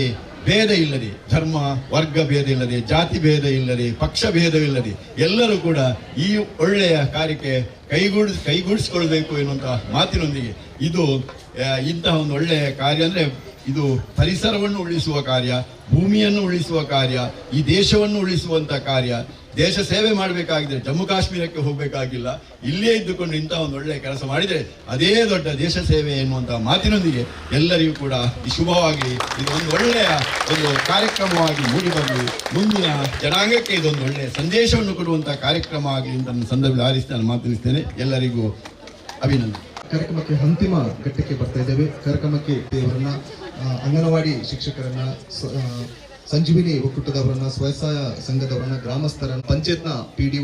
ಭೇದ ಇಲ್ಲದೆ, ಧರ್ಮ, ವರ್ಗ ಭೇದ ಇಲ್ಲದೆ, ಜಾತಿ ಭೇದ ಇಲ್ಲದೆ, ಪಕ್ಷ ಭೇದವಿಲ್ಲದೆ ಎಲ್ಲರೂ ಕೂಡ ಈ ಒಳ್ಳೆಯ ಕಾರ್ಯಕ್ಕೆ ಕೈಗೂಡಿಸ್, ಕೈಗೂಡಿಸ್ಕೊಳ್ಬೇಕು ಎನ್ನುವಂತಹ ಮಾತಿನೊಂದಿಗೆ ಇದು ಇಂತಹ ಒಂದು ಒಳ್ಳೆಯ ಕಾರ್ಯ ಅಂದರೆ ಇದು ಪರಿಸರವನ್ನು ಉಳಿಸುವ ಕಾರ್ಯ, ಭೂಮಿಯನ್ನು ಉಳಿಸುವ ಕಾರ್ಯ, ಈ ದೇಶವನ್ನು ಉಳಿಸುವಂಥ ಕಾರ್ಯ. ದೇಶ ಸೇವೆ ಮಾಡಬೇಕಾಗಿದ್ರೆ ಜಮ್ಮು ಕಾಶ್ಮೀರಕ್ಕೆ ಹೋಗಬೇಕಾಗಿಲ್ಲ. ಇಲ್ಲೇ ಇದ್ದುಕೊಂಡು ಇಂತಹ ಒಂದು ಒಳ್ಳೆಯ ಕೆಲಸ ಮಾಡಿದರೆ ಅದೇ ದೊಡ್ಡ ದೇಶ ಸೇವೆ ಎನ್ನುವಂಥ ಮಾತಿನೊಂದಿಗೆ ಎಲ್ಲರಿಗೂ ಕೂಡ ಈ ಶುಭವಾಗಿ ಇದು ಒಂದು ಒಳ್ಳೆಯ ಒಂದು ಕಾರ್ಯಕ್ರಮವಾಗಿ ಮೂಡಿಬಂದು ಮುಂದಿನ ಜನಾಂಗಕ್ಕೆ ಇದೊಂದು ಒಳ್ಳೆಯ ಸಂದೇಶವನ್ನು ಕೊಡುವಂಥ ಕಾರ್ಯಕ್ರಮ ಆಗಲಿ ಅಂತ ನನ್ನ ಸಂದರ್ಭದಲ್ಲಿ ಆರಿಸಿ ನಾನು ಮಾತನಾಡಿಸ್ತೇನೆ. ಎಲ್ಲರಿಗೂ ಅಭಿನಂದನೆ. ಕಾರ್ಯಕ್ರಮಕ್ಕೆ ಅಂತಿಮ ಘಟ್ಟಕ್ಕೆ ಬರ್ತಾ ಇದ್ದೇವೆ. ಕಾರ್ಯಕ್ರಮಕ್ಕೆ ದೇವರನ್ನ ಅಂಗನವಾಡಿ ಶಿಕ್ಷಕರನ್ನ ಸಂಜೀವಿನಿ ಒಕ್ಕೂಟದವರನ್ನ, ಸ್ವಸಹಾಯ ಸಂಘದವರನ್ನ, ಗ್ರಾಮಸ್ಥರನ್ನ, ಪಂಚಾಯತ್ನ ಪಿ ಡಿ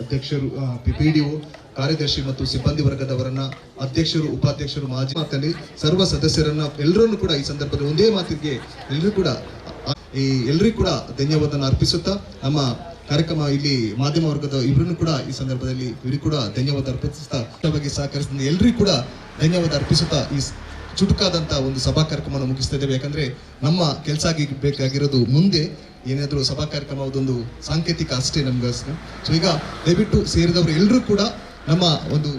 ಅಧ್ಯಕ್ಷರು ಪಿ ಕಾರ್ಯದರ್ಶಿ ಮತ್ತು ಸಿಬ್ಬಂದಿ ವರ್ಗದವರನ್ನ, ಅಧ್ಯಕ್ಷರು, ಉಪಾಧ್ಯಕ್ಷರು ಮಾಜಿ ಮಾತಲ್ಲಿ ಸರ್ವ ಸದಸ್ಯರನ್ನ ಎಲ್ಲರನ್ನು ಕೂಡ ಈ ಸಂದರ್ಭದಲ್ಲಿ ಒಂದೇ ಮಾತಿಗೆ ಎಲ್ಲರೂ ಕೂಡ ಈ ಎಲ್ಲರಿಗೂ ಕೂಡ ಧನ್ಯವಾದನ ಅರ್ಪಿಸುತ್ತಾ ನಮ್ಮ ಕಾರ್ಯಕ್ರಮ ಇಲ್ಲಿ ಮಾಧ್ಯಮ ವರ್ಗದ ಇಬ್ಬರನ್ನು ಕೂಡ ಈ ಸಂದರ್ಭದಲ್ಲಿ ಇವರಿಗೂ ಕೂಡ ಧನ್ಯವಾದ ಅರ್ಪಿಸುತ್ತಾ ಬಗ್ಗೆ ಸಹಕರಿಸಿದ ಎಲ್ಲರಿಗೂ ಕೂಡ ಧನ್ಯವಾದ ಅರ್ಪಿಸುತ್ತಾ ಈ ಚುಟುಕಾದಂಥ ಒಂದು ಸಭಾ ಕಾರ್ಯಕ್ರಮವನ್ನು ಮುಗಿಸ್ತಾ ಇದ್ದೇವೆ. ಯಾಕಂದ್ರೆ ನಮ್ಮ ಕೆಲಸ ಬೇಕಾಗಿರೋದು ಮುಂದೆ ಏನಾದರೂ ಸಭಾ ಕಾರ್ಯಕ್ರಮ ಅದೊಂದು ಸಾಂಕೇತಿಕ ಅಷ್ಟೇ ನಮ್ಗೆ ಸೊ ಈಗ ದಯವಿಟ್ಟು ಸೇರಿದವರು ಎಲ್ಲರೂ ಕೂಡ ನಮ್ಮ ಒಂದು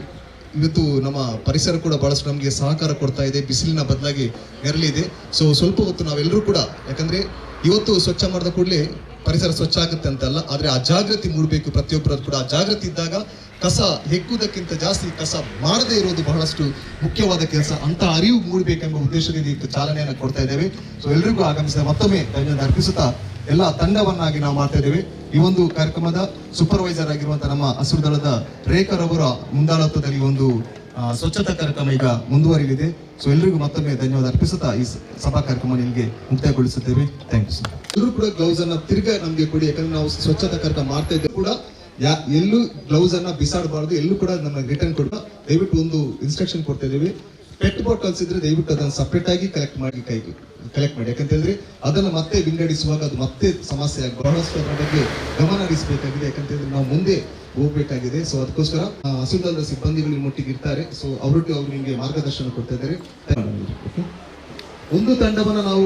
ಇವತ್ತು ನಮ್ಮ ಪರಿಸರ ಕೂಡ ಬಹಳಷ್ಟು ನಮಗೆ ಸಹಕಾರ ಕೊಡ್ತಾ ಇದೆ, ಬಿಸಿಲಿನ ಬದಲಾಗಿ ನೆರಳಿದೆ. ಸೊ ಸ್ವಲ್ಪ ಹೊತ್ತು ನಾವೆಲ್ಲರೂ ಕೂಡ, ಯಾಕಂದ್ರೆ ಇವತ್ತು ಸ್ವಚ್ಛ ಮಾಡಿದ ಕೂಡಲೇ ಪರಿಸರ ಸ್ವಚ್ಛ ಆಗುತ್ತೆ ಅಂತಲ್ಲ, ಆದ್ರೆ ಆ ಜಾಗೃತಿ ಮೂಡಬೇಕು ಪ್ರತಿಯೊಬ್ಬರದ್ದು ಕೂಡ. ಆ ಜಾಗೃತಿ ಇದ್ದಾಗ ಕಸ ಹೆಕ್ಕುವುದಕ್ಕಿಂತ ಜಾಸ್ತಿ ಕಸ ಮಾಡದೇ ಇರೋದು ಬಹಳಷ್ಟು ಮುಖ್ಯವಾದ ಕೆಲಸ. ಅಂತ ಅರಿವು ಮೂಡಬೇಕೆಂಬ ಉದ್ದೇಶದಿಂದ ಇದಕ್ಕೆ ಚಾಲನೆಯನ್ನು ಕೊಡ್ತಾ ಇದ್ದೇವೆ. ಸೊ ಎಲ್ರಿಗೂ ಆಗಮಿಸಿದ ಮತ್ತೊಮ್ಮೆ ಧನ್ಯವಾದ ಅರ್ಪಿಸುತ್ತಾ ಎಲ್ಲ ತಂಡವನ್ನಾಗಿ ನಾವು ಮಾಡ್ತಾ ಇದ್ದೇವೆ. ಈ ಒಂದು ಕಾರ್ಯಕ್ರಮದ ಸೂಪರ್ವೈಸರ್ ಆಗಿರುವಂತಹ ನಮ್ಮ ಹಸಿರು ದಳದ ರೇಖರವರ ಮುಂದಾಳತ್ವದಲ್ಲಿ ಒಂದು ಸ್ವಚ್ಛತಾ ಕಾರ್ಯಕ್ರಮ ಈಗ ಮುಂದುವರಿಯಲಿದೆ. ಸೊ ಎಲ್ಲರಿಗೂ ಮತ್ತೊಮ್ಮೆ ಧನ್ಯವಾದ ಅರ್ಪಿಸುತ್ತಾ ಈ ಸಭಾ ಕಾರ್ಯಕ್ರಮ ಇಲ್ಲಿಗೆ ಮುಕ್ತಾಯಗೊಳಿಸುತ್ತೇವೆ. ಥ್ಯಾಂಕ್ ಯು ಎಲ್ಲರೂ ಕೂಡ ಗ್ಲೌಸ್ ಅನ್ನ ತಿರ್ಗಾ ನಮ್ಗೆ ಕೊಡಿ. ಯಾಕಂದ್ರೆ ನಾವು ಸ್ವಚ್ಛತಾ ಕಾರ್ಯಕ್ರಮ ಮಾಡ್ತಾ ಇದ್ದೇವೆ ಕೂಡ. ಯಾ, ಎಲ್ಲೂ ಗ್ಲೌಸ್ ಅನ್ನ ಬಿಸಾಡಬಾರ್ದು. ಎಲ್ಲೂ ಕೂಡ ನಮಗೆ ರಿಟರ್ನ್ ಕೊಡುವ ದಯವಿಟ್ಟು ಒಂದು ಇನ್ಸ್ಟ್ರಕ್ಷನ್ ಕೊಡ್ತಾ ಇದ್ದೇವೆ. ಪೆಟ್ ಬಾಟಲ್ಸ್ ಇದ್ರೆ ದಯವಿಟ್ಟು ಅದನ್ನು ಸಪ್ರೇಟ್ ಆಗಿ ಕಲೆಕ್ಟ್ ಮಾಡಿ ಕೈ ಕಲೆಕ್ಟ್ ಮಾಡಿ. ಯಾಕಂತ ಹೇಳಿದ್ರೆ ಅದನ್ನ ಮತ್ತೆ ವಿಂಗಡಿಸುವಾಗ ಅದು ಮತ್ತೆ ಸಮಸ್ಯೆ ಆಗಿ ಬಹಳಷ್ಟು ಬಗ್ಗೆ ಗಮನ ಹರಿಸಬೇಕಾಗಿದೆ. ಯಾಕಂತ ಹೇಳಿದ್ರೆ ನಾವು ಮುಂದೆ ಹೋಗ್ಬೇಕಾಗಿದೆ. ಸೊ ಅದಕ್ಕೋಸ್ಕರ ಆ, ಸಿಬ್ಬಂದಿಗಳು ನಿಮ್ಮೊಟ್ಟಿಗೆ ಇರ್ತಾರೆ. ಸೊ ಅವರೊಟ್ಟಿಗೆ ಅವರು ನಿಮಗೆ ಮಾರ್ಗದರ್ಶನ ಕೊಡ್ತಾ ಇದ್ದಾರೆ? ಒಂದು ತಂಡವನ್ನ ನಾವು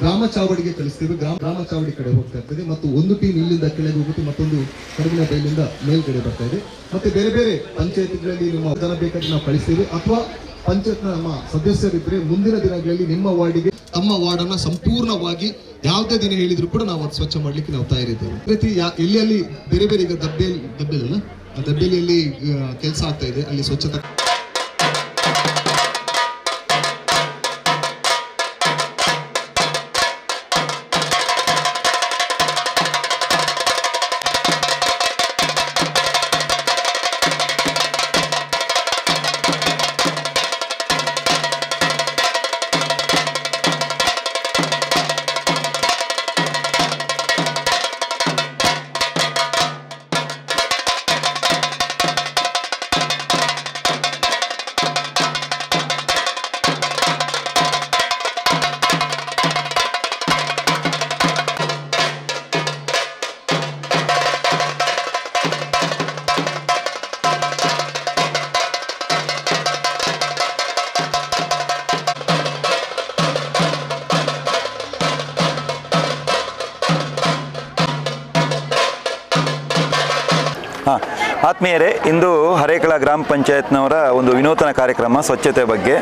ಗ್ರಾಮ ಚಾವಡಿಗೆ ಕಳಿಸ್ತೇವೆ. ಗ್ರಾಮ ಗ್ರಾಮ ಚಾವಡಿ ಕಡೆ ಹೋಗ್ತಾ ಇರ್ತದೆ. ಮತ್ತು ಒಂದು ಟೀಮ್ ಇಲ್ಲಿಂದ ಕೆಳಗೆ ಹೋಗುತ್ತೆ ಮತ್ತೊಂದು ಕಡಿಮೆ ಬೈಲಿಂದ ಮೇಲ್ಗಡೆ ಬರ್ತಾ ಇದೆ. ಮತ್ತೆ ಬೇರೆ ಬೇರೆ ಪಂಚಾಯತ್ಗಳಲ್ಲಿ ನಿಮ್ಮ ಜನ ಬೇಕಾದ್ರೆ ನಾವು ಕಳಿಸ್ತೇವೆ. ಅಥವಾ ಪಂಚಾಯತ್ನ ನಮ್ಮ ಸದಸ್ಯರಿದ್ರೆ ಮುಂದಿನ ದಿನಗಳಲ್ಲಿ ನಿಮ್ಮ ವಾರ್ಡಿಗೆ ತಮ್ಮ ವಾರ್ಡ್ ಅನ್ನ ಸಂಪೂರ್ಣವಾಗಿ ಯಾವುದೇ ದಿನ ಹೇಳಿದ್ರು ಕೂಡ ನಾವು ಅದು ಸ್ವಚ್ಛ ಮಾಡ್ಲಿಕ್ಕೆ ನಾವು ತಯಾರಿದ್ದೇವೆ ಪ್ರತಿ ರೀತಿ ಯಾ- ಎಲ್ಲಿ ಅಲ್ಲಿ ಬೇರೆ ಬೇರೆ ಈಗ ದಬ್ಬೆಯಲ್ಲಿ ದಬ್ಬೆಲ್ಲ ಆ ದಬ್ಬೆಲಿಯಲ್ಲಿ ಕೆಲಸ ಆಗ್ತಾ ಇದೆ, ಅಲ್ಲಿ ಸ್ವಚ್ಛತಾ ಆತ್ಮೀಯರೇ ಇಂದು ಹರೇಕಳ ಗ್ರಾಮ ಪಂಚಾಯತ್ನವರ ಒಂದು ವಿನೂತನ ಕಾರ್ಯಕ್ರಮ ಸ್ವಚ್ಛತೆ ಬಗ್ಗೆ.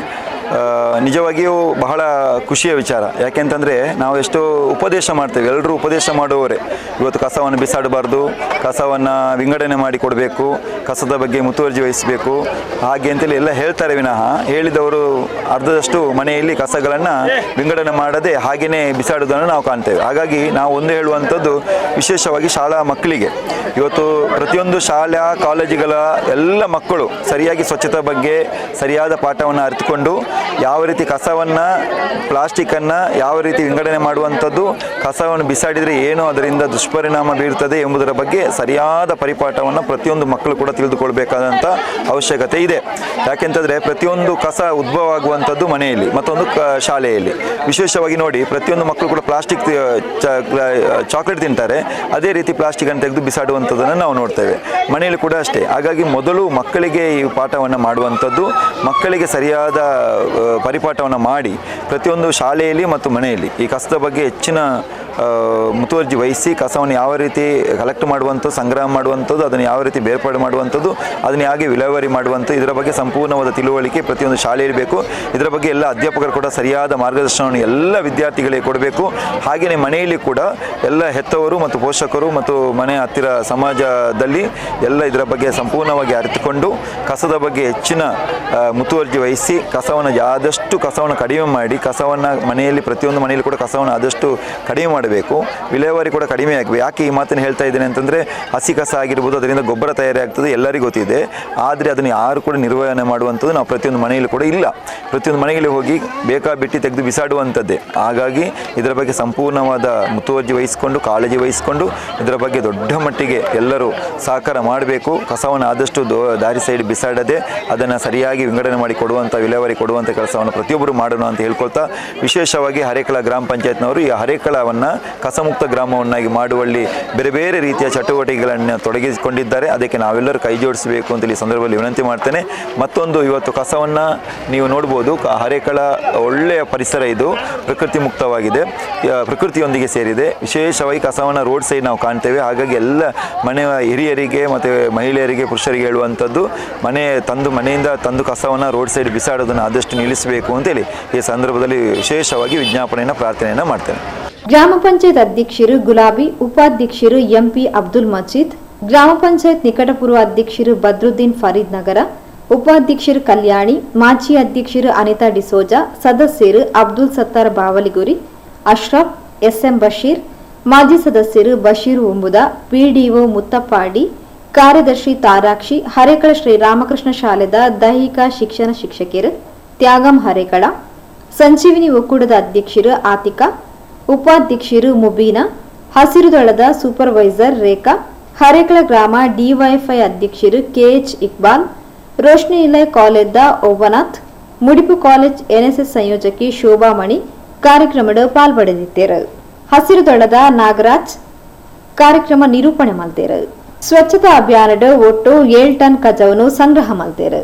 ನಿಜವಾಗಿಯೂ ಬಹಳ ಖುಷಿಯ ವಿಚಾರ. ಯಾಕೆಂತಂದರೆ ನಾವು ಎಷ್ಟು ಉಪದೇಶ ಮಾಡ್ತೇವೆ. ಎಲ್ಲರೂ ಉಪದೇಶ ಮಾಡುವವರೇ. ಇವತ್ತು ಕಸವನ್ನು ಬಿಸಾಡಬಾರ್ದು, ಕಸವನ್ನು ವಿಂಗಡಣೆ ಮಾಡಿ ಕೊಡಬೇಕು, ಕಸದ ಬಗ್ಗೆ ಮುತುವರ್ಜಿ ವಹಿಸಬೇಕು. ಹಾಗೆ ಅಂತೇಳಿ ಎಲ್ಲ ಹೇಳ್ತಾರೆ ವಿನಃ. ಹೇಳಿದವರು ಅರ್ಧದಷ್ಟು ಮನೆಯಲ್ಲಿ ಕಸಗಳನ್ನು ವಿಂಗಡಣೆ ಮಾಡದೆ ಹಾಗೆಯೇ ಬಿಸಾಡೋದನ್ನು ನಾವು ಕಾಣ್ತೇವೆ. ಹಾಗಾಗಿ ನಾವು ಒಂದು ಹೇಳುವಂಥದ್ದು ವಿಶೇಷವಾಗಿ ಶಾಲಾ ಮಕ್ಕಳಿಗೆ. ಇವತ್ತು ಪ್ರತಿಯೊಂದು ಶಾಲಾ, ಕಾಲೇಜುಗಳ ಎಲ್ಲ ಮಕ್ಕಳು ಸರಿಯಾಗಿ ಸ್ವಚ್ಛತೆ ಬಗ್ಗೆ ಸರಿಯಾದ ಪಾಠವನ್ನು ಅರಿತುಕೊಂಡು ಯಾವ ರೀತಿ ಕಸವನ್ನು ಪ್ಲಾಸ್ಟಿಕ್ಕನ್ನು ಯಾವ ರೀತಿ ವಿಂಗಡಣೆ ಮಾಡುವಂಥದ್ದು, ಕಸವನ್ನು ಬಿಸಾಡಿದರೆ ಏನು ಅದರಿಂದ ದುಷ್ಪರಿಣಾಮ ಬೀರ್ತದೆ ಎಂಬುದರ ಬಗ್ಗೆ ಸರಿಯಾದ ಪರಿಪಾಠವನ್ನು ಪ್ರತಿಯೊಂದು ಮಕ್ಕಳು ಕೂಡ ತಿಳಿದುಕೊಳ್ಬೇಕಾದಂಥ ಅವಶ್ಯಕತೆ ಇದೆ. ಯಾಕೆಂತಂದರೆ ಪ್ರತಿಯೊಂದು ಕಸ ಉದ್ಭವ ಆಗುವಂಥದ್ದು ಮನೆಯಲ್ಲಿ, ಮತ್ತೊಂದು ಕ, ಶಾಲೆಯಲ್ಲಿ. ವಿಶೇಷವಾಗಿ ನೋಡಿ, ಪ್ರತಿಯೊಂದು ಮಕ್ಕಳು ಕೂಡ ಪ್ಲಾಸ್ಟಿಕ್ ಚಾಕ್ಲೇಟ್ ತಿಂತಾರೆ. ಅದೇ ರೀತಿ ಪ್ಲಾಸ್ಟಿಕನ್ನು ತೆಗೆದು ಬಿಸಾಡುವಂಥದ್ದನ್ನು ನಾವು ನೋಡ್ತೇವೆ. ಮನೆಯಲ್ಲಿ ಕೂಡ ಅಷ್ಟೇ. ಹಾಗಾಗಿ ಮೊದಲು ಮಕ್ಕಳಿಗೆ ಈ ಪಾಠವನ್ನು ಮಾಡುವಂಥದ್ದು, ಮಕ್ಕಳಿಗೆ ಸರಿಯಾದ ಪರಿಪಾಠವನ್ನು ಮಾಡಿ ಪ್ರತಿಯೊಂದು ಶಾಲೆಯಲ್ಲಿ ಮತ್ತು ಮನೆಯಲ್ಲಿ ಈ ಕಸದ ಬಗ್ಗೆ ಹೆಚ್ಚಿನ ಮುತುವರ್ಜಿ ವಹಿಸಿ ಕಸವನ್ನು ಯಾವ ರೀತಿ ಕಲೆಕ್ಟ್ ಮಾಡುವಂಥದ್ದು, ಸಂಗ್ರಹ ಮಾಡುವಂಥದ್ದು, ಅದನ್ನು ಯಾವ ರೀತಿ ಬೇರ್ಪಾಡು ಮಾಡುವಂಥದ್ದು, ಅದನ್ನು ಹೇಗೆ ವಿಲೇವಾರಿ ಮಾಡುವಂಥದ್ದು, ಇದರ ಬಗ್ಗೆ ಸಂಪೂರ್ಣವಾದ ತಿಳುವಳಿಕೆ ಪ್ರತಿಯೊಂದು ಶಾಲೆಯಲ್ಲಿ ಇರಬೇಕು ಇದರ ಬಗ್ಗೆ ಎಲ್ಲ ಅಧ್ಯಾಪಕರು ಕೂಡ ಸರಿಯಾದ ಮಾರ್ಗದರ್ಶನವನ್ನು ಎಲ್ಲ ವಿದ್ಯಾರ್ಥಿಗಳಿಗೆ ಕೊಡಬೇಕು. ಹಾಗೆಯೇ ಮನೆಯಲ್ಲಿ ಕೂಡ ಎಲ್ಲ ಹೆತ್ತವರು ಮತ್ತು ಪೋಷಕರು ಮತ್ತು ಮನೆ ಹತ್ತಿರ ಸಮಾಜದಲ್ಲಿ ಎಲ್ಲ ಇದರ ಬಗ್ಗೆ ಸಂಪೂರ್ಣವಾಗಿ ಅರಿತುಕೊಂಡು ಕಸದ ಬಗ್ಗೆ ಹೆಚ್ಚಿನ ಮುತುವರ್ಜಿ ವಹಿಸಿ ಕಸವನ್ನು ಆದಷ್ಟು ಕಸವನ್ನು ಕಡಿಮೆ ಮಾಡಿ, ಕಸವನ್ನು ಮನೆಯಲ್ಲಿ, ಪ್ರತಿಯೊಂದು ಮನೆಯಲ್ಲಿ ಕೂಡ ಕಸವನ್ನು ಆದಷ್ಟು ಕಡಿಮೆ ಮಾಡಬೇಕು ವಿಲೇವಾರಿ ಕೂಡ ಕಡಿಮೆ ಆಗಬೇಕು. ಯಾಕೆ ಈ ಮಾತನ್ನು ಹೇಳ್ತಾ ಇದ್ದೇನೆ ಅಂತಂದರೆ ಹಸಿ ಕಸ ಆಗಿರ್ಬೋದು, ಅದರಿಂದ ಗೊಬ್ಬರ ತಯಾರಿ ಆಗ್ತದೆ ಎಲ್ಲರಿಗೂ ಗೊತ್ತಿದೆ. ಆದರೆ ಅದನ್ನು ಯಾರು ಕೂಡ ನಿರ್ವಹಣೆ ಮಾಡುವಂಥದ್ದು ನಾವು ಪ್ರತಿಯೊಂದು ಮನೆಯಲ್ಲಿ ಕೂಡ ಇಲ್ಲ. ಪ್ರತಿಯೊಂದು ಮನೆಯಲ್ಲಿ ಹೋಗಿ ಬೇಕಾ ಬಿಟ್ಟು ತೆಗೆದು ಬಿಸಾಡುವಂಥದ್ದೇ. ಹಾಗಾಗಿ ಇದರ ಬಗ್ಗೆ ಸಂಪೂರ್ಣವಾದ ಮುತುವರ್ಜಿ ವಹಿಸಿಕೊಂಡು, ಕಾಳಜಿ ವಹಿಸಿಕೊಂಡು ಇದರ ಬಗ್ಗೆ ದೊಡ್ಡ ಮಟ್ಟಿಗೆ ಎಲ್ಲರೂ ಸಹಕಾರ ಮಾಡಬೇಕು. ಕಸವನ್ನು ಆದಷ್ಟು ದಾರಿ ಸೈಡ್ ಬಿಸಾಡದೆ ಅದನ್ನು ಸರಿಯಾಗಿ ವಿಂಗಡಣೆ ಮಾಡಿ ಕೊಡುವಂಥ, ವಿಲೇವಾರಿ ಕೊಡುವಂಥ ಕೆಲಸವನ್ನು ಪ್ರತಿಯೊಬ್ಬರು ಮಾಡೋಣ ಅಂತ ಹೇಳ್ಕೊಳ್ತಾ, ವಿಶೇಷವಾಗಿ ಹರೇಕಳ ಗ್ರಾಮ ಪಂಚಾಯತ್ನವರು ಈ ಹರೇಕಳವನ್ನು ಕಸಮುಕ್ತ ಗ್ರಾಮವನ್ನಾಗಿ ಮಾಡುವಲ್ಲಿ ಬೇರೆ ಬೇರೆ ರೀತಿಯ ಚಟುವಟಿಕೆಗಳನ್ನು ತೊಡಗಿಸಿಕೊಂಡಿದ್ದಾರೆ. ಅದಕ್ಕೆ ನಾವೆಲ್ಲರೂ ಕೈ ಜೋಡಿಸಬೇಕು ಅಂತೇಳಿ ಈ ಸಂದರ್ಭದಲ್ಲಿ ವಿನಂತಿ ಮಾಡ್ತೇನೆ. ಮತ್ತೊಂದು ಇವತ್ತು ಕಸವನ್ನು ನೀವು ನೋಡ್ಬೋದು ಹರೇಕಳ ಒಳ್ಳೆಯ ಪರಿಸರ ಇದು, ಪ್ರಕೃತಿ ಮುಕ್ತವಾಗಿದೆ. ಪ್ರಕೃತಿಯೊಂದಿಗೆ ಸೇರಿದೆ. ವಿಶೇಷವಾಗಿ ಕಸವನ್ನು ರೋಡ್ ಸೈಡ್ ನಾವು ಕಾಣ್ತೇವೆ. ಹಾಗಾಗಿ ಎಲ್ಲ ಮನೆಯ ಹಿರಿಯರಿಗೆ ಮತ್ತು ಮಹಿಳೆಯರಿಗೆ, ಪುರುಷರಿಗೆ ಹೇಳುವಂಥದ್ದು, ಮನೆ ತಂದು ಮನೆಯಿಂದ ತಂದು ಕಸವನ್ನು ರೋಡ್ ಸೈಡ್ ಬಿಸಾಡೋದನ್ನು ಆದಷ್ಟು ನಿಲ್ಲಿಸಬೇಕು ಅಂತೇಳಿ ಈ ಸಂದರ್ಭದಲ್ಲಿ ವಿಶೇಷವಾಗಿ ವಿಜ್ಞಾಪನೆಯನ್ನು, ಪ್ರಾರ್ಥನೆಯನ್ನು ಮಾಡ್ತೇನೆ. ಗ್ರಾಮ ಪಂಚಾಯತ್ ಅಧ್ಯಕ್ಷರು ಗುಲಾಬಿ, ಉಪಾಧ್ಯಕ್ಷರು ಎಂಪಿ ಅಬ್ದುಲ್ ಮಜೀದ್ ಗ್ರಾಮ ಪಂಚಾಯತ್ ನಿಕಟಪೂರ್ವ ಅಧ್ಯಕ್ಷರು ಬದ್ರುದ್ದೀನ್ ಫರೀದ್ ನಗರ, ಉಪಾಧ್ಯಕ್ಷರು ಕಲ್ಯಾಣಿ, ಮಾಜಿ ಅಧ್ಯಕ್ಷರು ಅನಿತಾ ಡಿಸೋಜಾ, ಸದಸ್ಯರು ಅಬ್ದುಲ್ ಸತ್ತಾರ್ ಬಾವಲಿಗುರಿ, ಅಶ್ರಫ್, ಎಸ್ಎಂ ಬಶೀರ್, ಮಾಜಿ ಸದಸ್ಯರು ಬಶೀರ್ ಉಂಬುದ ಪಿಡಿಒ ಮುತ್ತಪ್ಪಾಡಿ, ಕಾರ್ಯದರ್ಶಿ ತಾರಾಕ್ಷಿ, ಹರೇಕಳ ಶ್ರೀರಾಮಕೃಷ್ಣ ಶಾಲೆದ ದೈಹಿಕ ಶಿಕ್ಷಣ ಶಿಕ್ಷಕಿಯರು, ತ್ಯಾಗಂ ಹರೇಕಳ, ಸಂಜೀವಿನಿ ಒಕ್ಕೂಟದ ಅಧ್ಯಕ್ಷರು ಆತಿಕಾ ಉಪಾಧ್ಯಕ್ಷರು ಮುಬೀನಾ ಹಸಿರು ದಳದ ಸೂಪರ್ವೈಸರ್ ರೇಖಾ ಹರೇಕಳ ಗ್ರಾಮ ಡಿವೈಫೈ ಅಧ್ಯಕ್ಷರು ಕೆಎಚ್ ಇಕ್ಬಾಲ್ ರೋಶ್ನಿ ಇಲೈ ಕಾಲೇಜ್ದ ಓವನಾಥ್, ಮುಡಿಪು ಕಾಲೇಜ್ ಎನ್ಎಸ್ಎಸ್ ಸಂಯೋಜಕಿ ಶೋಭಾಮಣಿ ಕಾರ್ಯಕ್ರಮದ ಪಾಲ್ಪಡೆದಿದ್ದರು. ಹಸಿರು ದಳದ ನಾಗರಾಜ್ ಕಾರ್ಯಕ್ರಮ ನಿರೂಪಣೆ ಮಾಡ್ತೇರು ಸ್ವಚ್ಛತಾ ಅಭಿಯಾನದ ಒಟ್ಟು ಏಳು ಟನ್ ಕಜವನ್ನು ಸಂಗ್ರಹ ಮಾಡ್ತೇರು